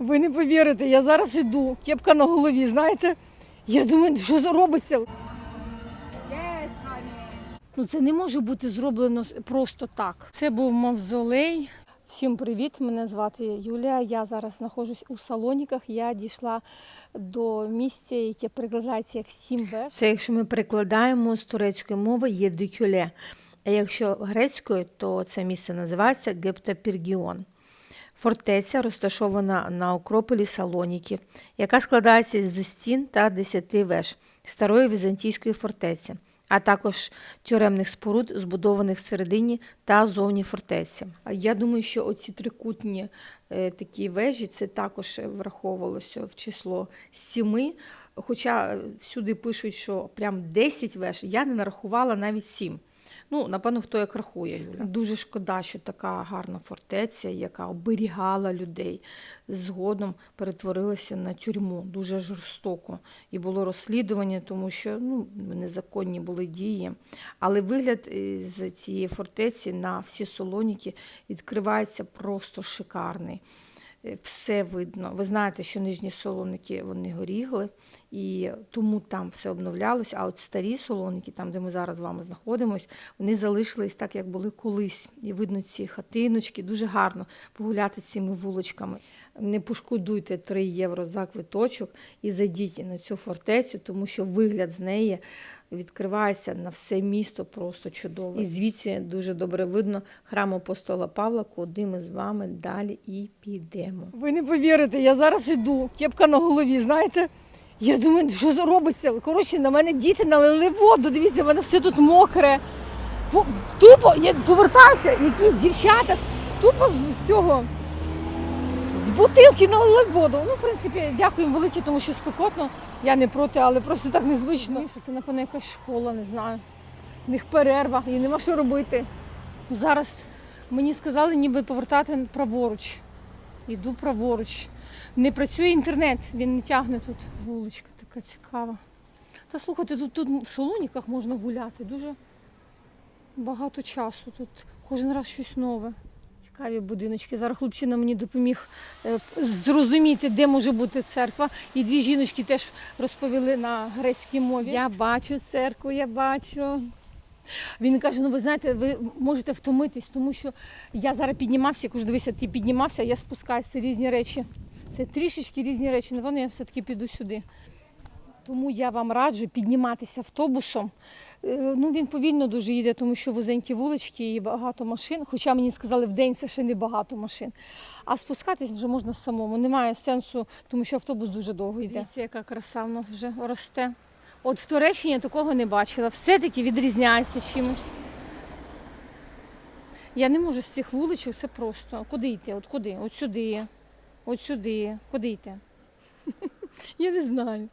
Ви не повірите, я зараз іду, кепка на голові, знаєте? Я думаю, що за- робиться? Yes. Ну це не може бути зроблено просто так. Це був мавзолей. Всім привіт! Мене звати Юлія. Я зараз знаходжусь у Салоніках. Я дійшла до місця, яке перекладається як Сімбеш. Це якщо ми перекладаємо з турецької мови є дикюле. А якщо грецькою, то це місце називається Гептапіргіон. Фортеця розташована на Акрополі Салоніки, яка складається з стін та десяти веж старої візантійської фортеці, а також тюремних споруд, збудованих всередині та зовні фортеці. Я думаю, що оці трикутні е, такі вежі це також враховувалося в число сіми. Хоча е, всюди пишуть, що прям 10 веж, я не нарахувала навіть 7. Ну, напевно, хто як рахує. Дуже шкода, що така гарна фортеця, яка оберігала людей, згодом перетворилася на тюрму дуже жорстоко. І було розслідування, тому що ну, незаконні були дії. Але вигляд е, з цієї фортеці на всі солоніки відкривається просто шикарний. Е, Все видно. Ви знаєте, що нижні солоники вони горіли, і тому там все обновлялось. А от старі солоники, там, де ми зараз з вами знаходимося, вони залишились так, як були колись. І видно ці хатиночки, дуже гарно погуляти цими вуличками. Не пошкодуйте 3 євро за квиточок і зайдіть на цю фортецю, тому що вигляд з неї відкривається на все місто просто чудово. І звідси дуже добре видно храм апостола Павла, куди ми з вами далі і підемо. Ви не повірите, я зараз іду, кепка на голові, знаєте? Я думаю, що за робиться? Коротше, на мене діти налили воду. Дивіться, в мене все тут мокре. Тупо я повертаюся, якісь дівчата, тупо з цього. Бутилки налили воду. Ну, в принципі, дякую їм велике, тому що спекотно. Я не проти, але просто так незвично. Що це, напевно, якась школа, не знаю. В них перерва, і нема що робити. Ну, Зараз мені сказали, ніби повертати праворуч. Йду праворуч. Не працює інтернет, він не тягне тут. Вуличка така цікава. Та слухайте, тут, тут в Солоніках можна гуляти. Дуже багато часу. Тут кожен раз щось нове. Цікаві будиночки. Зараз хлопчина мені допоміг е, зрозуміти, де може бути церква. І дві жіночки теж розповіли на грецькій мові. Я бачу церкву, я бачу. Він каже: ну ви знаєте, ви можете втомитись, тому що я зараз піднімався, кажу, дивися, ти піднімався, я спускаюся, це різні речі. Це трішечки різні речі. Напевно, я все-таки піду сюди. Тому я вам раджу підніматися автобусом. Е, Ну, він повільно дуже їде, тому що вузенькі вулички і багато машин. Хоча мені сказали, в день це ще не багато машин. А спускатись вже можна самому. Немає сенсу, тому що автобус дуже довго йде. Дивіться, яка краса в нас вже росте. От в Туреччині я такого не бачила. Все-таки відрізняється чимось. Я не можу з цих вуличок, це просто. Куди йти? От куди? От сюди. От сюди. Куди йти? Я не знаю.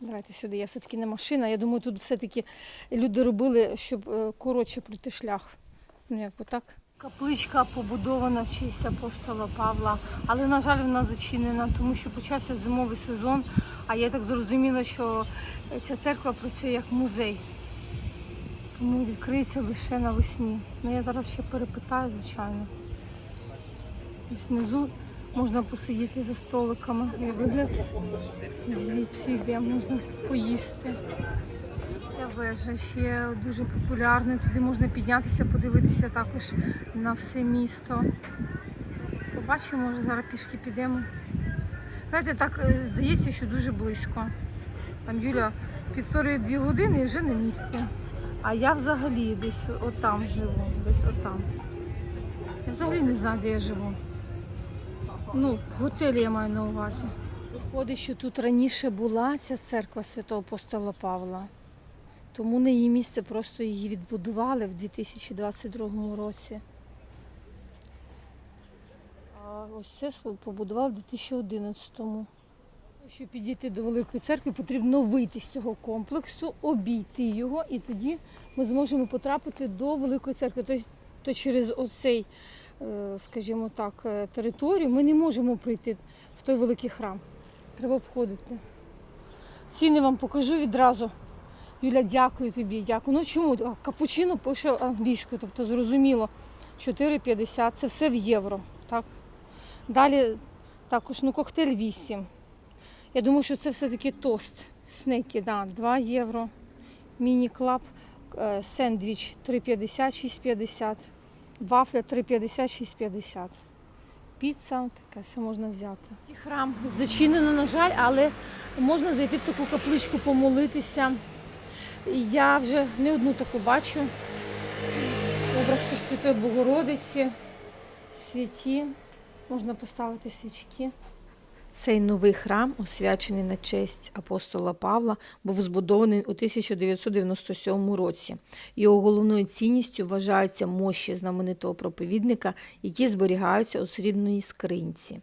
Давайте сюди. Я все-таки не машина. Я думаю, тут все-таки люди робили, щоб е, коротше пройти шлях. Ну, як би так. Капличка побудована в честь апостола Павла, але, на жаль, вона зачинена, тому що почався зимовий сезон, а я так зрозуміла, що ця церква працює як музей. Тому відкриється лише навесні. Ну я зараз ще перепитаю, звичайно. Ось внизу можна посидіти за столиками. І вигляд звідси йде, можна поїсти. Ця вежа ще дуже популярна. Туди можна піднятися, подивитися також на все місто. Побачимо, може зараз пішки підемо. Знаєте, так е, здається, що дуже близько. Там Юля півтори-дві години і вже на місці. А я взагалі десь отам живу, десь отам. Я взагалі не знаю, де я живу. Ну, готелі я маю на увазі. Виходить, що тут раніше була ця церква святого апостола Павла. Тому на її місце просто її відбудували в 2022 році. А ось це побудували в 2011-му. Щоб підійти до Великої церкви, потрібно вийти з цього комплексу, обійти його, і тоді ми зможемо потрапити до Великої церкви. Тобто то через оцей, скажімо так, е, територію ми не можемо прийти в той великий храм. Треба обходити. Ціни вам покажу відразу. Юля, дякую тобі, дякую. Ну чому? Капучино пише англійською, тобто зрозуміло. 4,50 це все в євро. Так? Далі також ну, коктейль 8. Я думаю, що це все-таки тост. Снеки, да, 2 євро. Міні-клаб, е, сендвіч 3,50, 6,50. Вафля 3,50, 6,50. Піца, таке все можна взяти. Храм зачинено, на жаль, але можна зайти в таку капличку, помолитися. Я вже не одну таку бачу. Образ Пресвятої Богородиці, святі, можна поставити свічки. Цей новий храм, освячений на честь апостола Павла, був збудований у 1997 році. Його головною цінністю вважаються мощі знаменитого проповідника, які зберігаються у срібній скринці.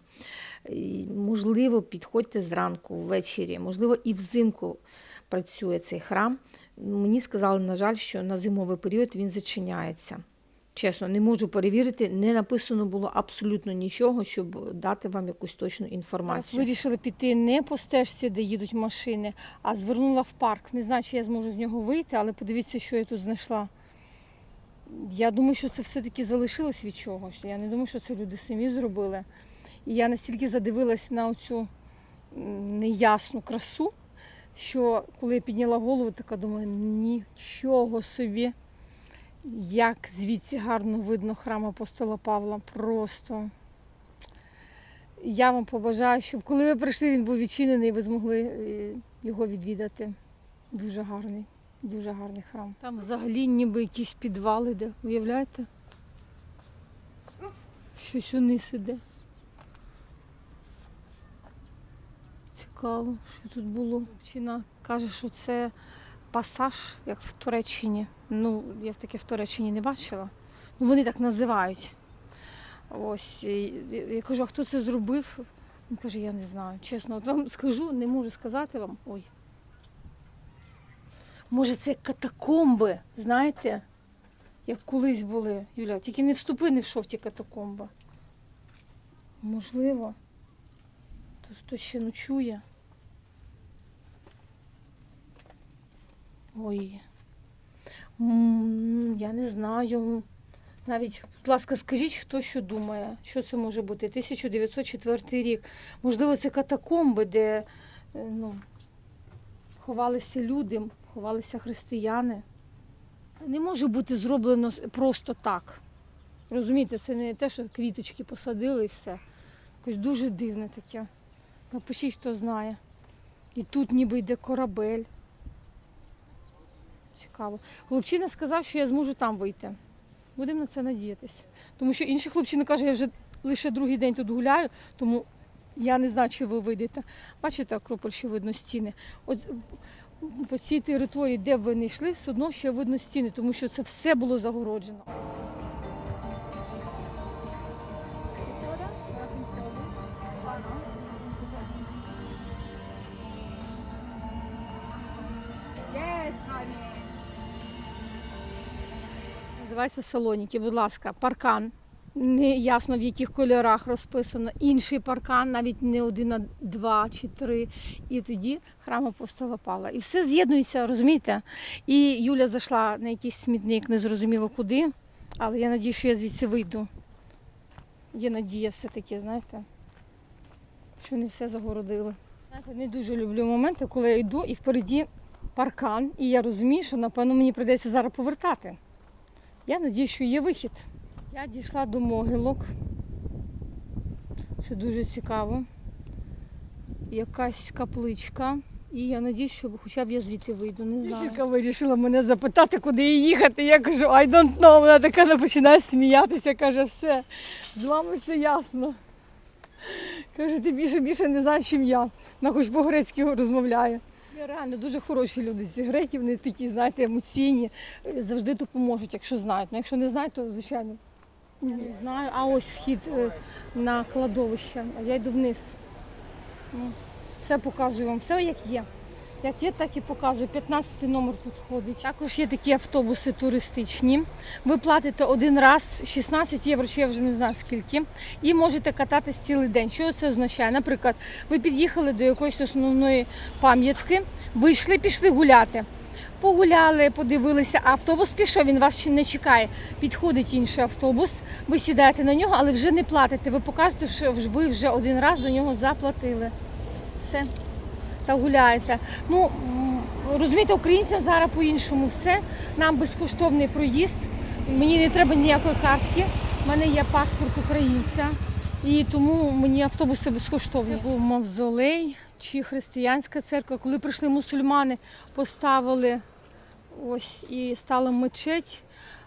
Можливо, підходьте зранку, ввечері, можливо, і взимку працює цей храм. Мені сказали, на жаль, що на зимовий період він зачиняється. Чесно, не можу перевірити, не написано було абсолютно нічого, щоб дати вам якусь точну інформацію. Вирішили піти не по стежці, де їдуть машини, а звернула в парк. Не знаю, чи я зможу з нього вийти, але подивіться, що я тут знайшла. Я думаю, що це все-таки залишилось від чогось. Я не думаю, що це люди самі зробили. І я настільки задивилась на оцю неясну красу, що коли я підняла голову, така думаю, нічого собі. Як звідси гарно видно храм апостола Павла. Просто я вам побажаю, щоб коли ви прийшли, він був відчинений, і ви змогли е, його відвідати. Дуже гарний, дуже гарний храм. Там взагалі ніби якісь підвали де, уявляєте? Щось униз іде. Цікаво, що тут було. Вчина каже, що це пасаж, як в Туреччині. Ну, я таке в Туреччині не бачила. Ну, вони так називають. Ось. Я кажу, а хто це зробив? Він каже, я не знаю. Чесно, от вам скажу, не можу сказати вам. Ой. Може, це катакомби, знаєте, як колись були, Юля. Тільки не вступи, не в ті катакомби. Можливо. Тут хтось ще ночує. Ой. Я не знаю. Навіть, будь ласка, скажіть, хто що думає, що це може бути? 1904 рік. Можливо, це катакомби, де е, ну, ховалися люди, ховалися християни. Це не може бути зроблено просто так. Розумієте, це не те, що квіточки посадили і все. Якось дуже дивне таке. Напишіть, хто знає. І тут ніби йде корабель. Цікаво. Хлопчина сказав, що я зможу там вийти. Будемо на це надіятися. Тому що інший хлопчина каже, я вже лише другий день тут гуляю, тому я не знаю, чи ви вийдете. Бачите, Акрополь ще видно стіни. От по цій території, де ви не йшли, все одно ще видно стіни, тому що це все було загороджено. Називається Салоніки, будь ласка, паркан. Не ясно в яких кольорах розписано. Інший паркан, навіть не один, а два чи три. І тоді храм апостола Павла. І все з'єднується, розумієте? І Юля зайшла на якийсь смітник, не зрозуміло куди, але я надію, що я звідси вийду. Є надія все-таки, знаєте, що не все загородили. Знаєте, не дуже люблю моменти, коли я йду і впереді паркан, і я розумію, що напевно мені прийдеться зараз повертати. Я надію, що є вихід. Я дійшла до могилок. Це дуже цікаво. Якась капличка. І я надію, що хоча б я звідти вийду. Не знаю. Жінка вирішила мене запитати, куди їй їхати. Я кажу, I don't know. Вона така починає сміятися, каже, все, з вами все ясно. Каже, ти більше більше не знаєш, чим я. Вона хоч по-грецьки розмовляє. Реально дуже хороші люди ці греки, вони такі, знаєте, емоційні, завжди допоможуть, якщо знають. Ну, якщо не знають, то звичайно. Не знаю. А ось вхід е, на кладовище. Я йду вниз. Все показую вам, все як є. Як є, так і показую. 15 номер тут ходить. Також є такі автобуси туристичні. Ви платите один раз 16 євро, чи я вже не знаю скільки, і можете кататись цілий день. Що це означає? Наприклад, ви під'їхали до якоїсь основної пам'ятки, вийшли, пішли гуляти. Погуляли, подивилися, автобус пішов, він вас ще не чекає. Підходить інший автобус, ви сідаєте на нього, але вже не платите. Ви показуєте, що ви вже один раз за нього заплатили. Все. Та гуляєте. Ну, розумієте, українцям зараз по-іншому все. Нам безкоштовний проїзд. Мені не треба ніякої картки. У мене є паспорт українця. І тому мені автобуси безкоштовні. Був мавзолей чи християнська церква. Коли прийшли мусульмани, поставили ось і стала мечеть.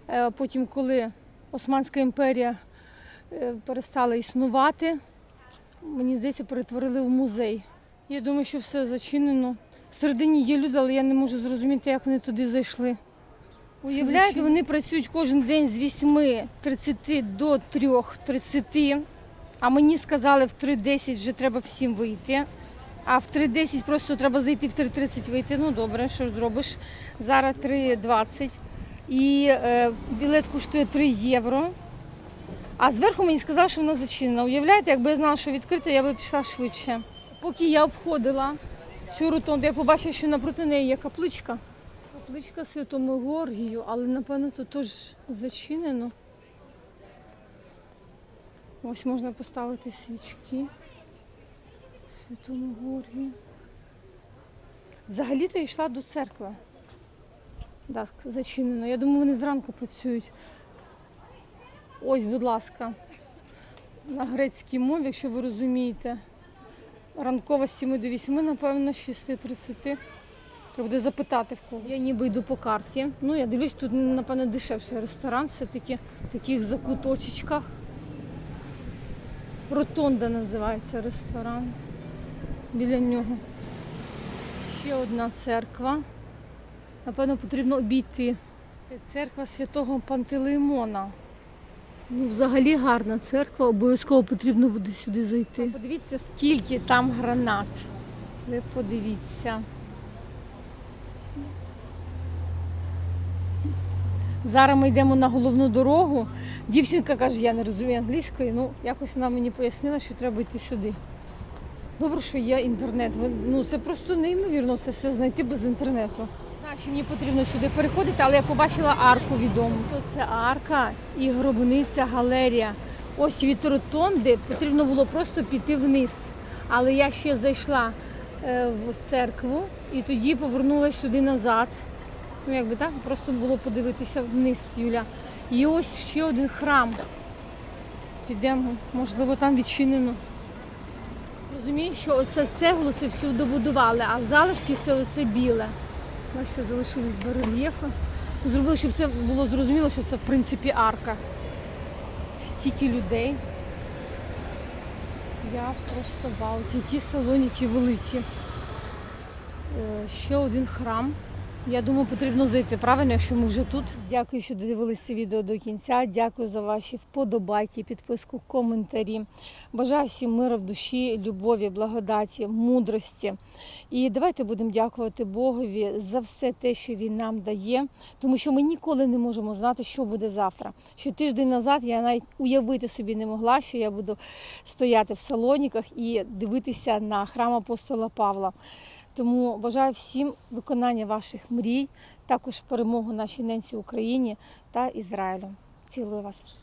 Е, Потім, коли Османська імперія е, перестала існувати, мені здається, перетворили в музей. Я думаю, що все зачинено. Всередині є люди, але я не можу зрозуміти, як вони туди зайшли. Уявляєте, вони працюють кожен день з 8.30 до 3.30, а мені сказали в 3.10 вже треба всім вийти. А в 3.10 просто треба зайти в 3.30 вийти. Ну добре, що ж зробиш. Зараз 3.20. І е, білет коштує 3 євро. А зверху мені сказали, що вона зачинена. Уявляєте, якби я знала, що відкрита, я би пішла швидше. Поки я обходила цю ротонду, я побачила, що напроти неї є капличка. Капличка Святому Георгію, але напевно тут теж зачинено. Ось можна поставити свічки. Святому Георгію. Взагалі-то я йшла до церкви. Так, зачинено. Я думаю, вони зранку працюють. Ось, будь ласка, на грецькій мові, якщо ви розумієте. Ранкова з 7 до 8, напевно, з 6.30. Треба буде запитати в кого. Я ніби йду по карті. Ну, я дивлюсь, тут, напевно, дешевший ресторан, все-таки в таких закуточечках. Ротонда називається ресторан. Біля нього. Ще одна церква. Напевно, потрібно обійти. Це церква святого Пантелеймона. Ну, взагалі гарна церква, обов'язково потрібно буде сюди зайти. Подивіться, скільки там гранат. Ви подивіться. Зараз ми йдемо на головну дорогу. Дівчинка каже, я не розумію англійської. Ну, якось вона мені пояснила, що треба йти сюди. Добре, що є інтернет. Ну, це просто неймовірно це все знайти без інтернету. Знаю, що мені потрібно сюди переходити, але я побачила арку відому. То це арка і гробниця галерія. Ось від ротонди потрібно було просто піти вниз. Але я ще зайшла е, в церкву і тоді повернулася сюди назад. Ну, якби так, просто було подивитися вниз, Юля. І ось ще один храм. Підемо, можливо, там відчинено. Розумієш, що оце цегло це все добудували, а залишки це оце біле. Бачите, залишились барельєфи. Зробили, щоб це було зрозуміло, що це в принципі арка. Стільки людей. Я просто вау, які салоніки великі. Е, Ще один храм. Я думаю, потрібно зайти правильно, якщо ми вже тут. Дякую, що додивилися відео до кінця. Дякую за ваші вподобайки, підписку, коментарі. Бажаю всім миру в душі, любові, благодаті, мудрості. І давайте будемо дякувати Богові за все те, що він нам дає, тому що ми ніколи не можемо знати, що буде завтра. Що тиждень назад я навіть уявити собі не могла, що я буду стояти в салоніках і дивитися на храм апостола Павла. Тому бажаю всім виконання ваших мрій, також перемогу нашій ненці Україні та Ізраїлю. Цілую вас.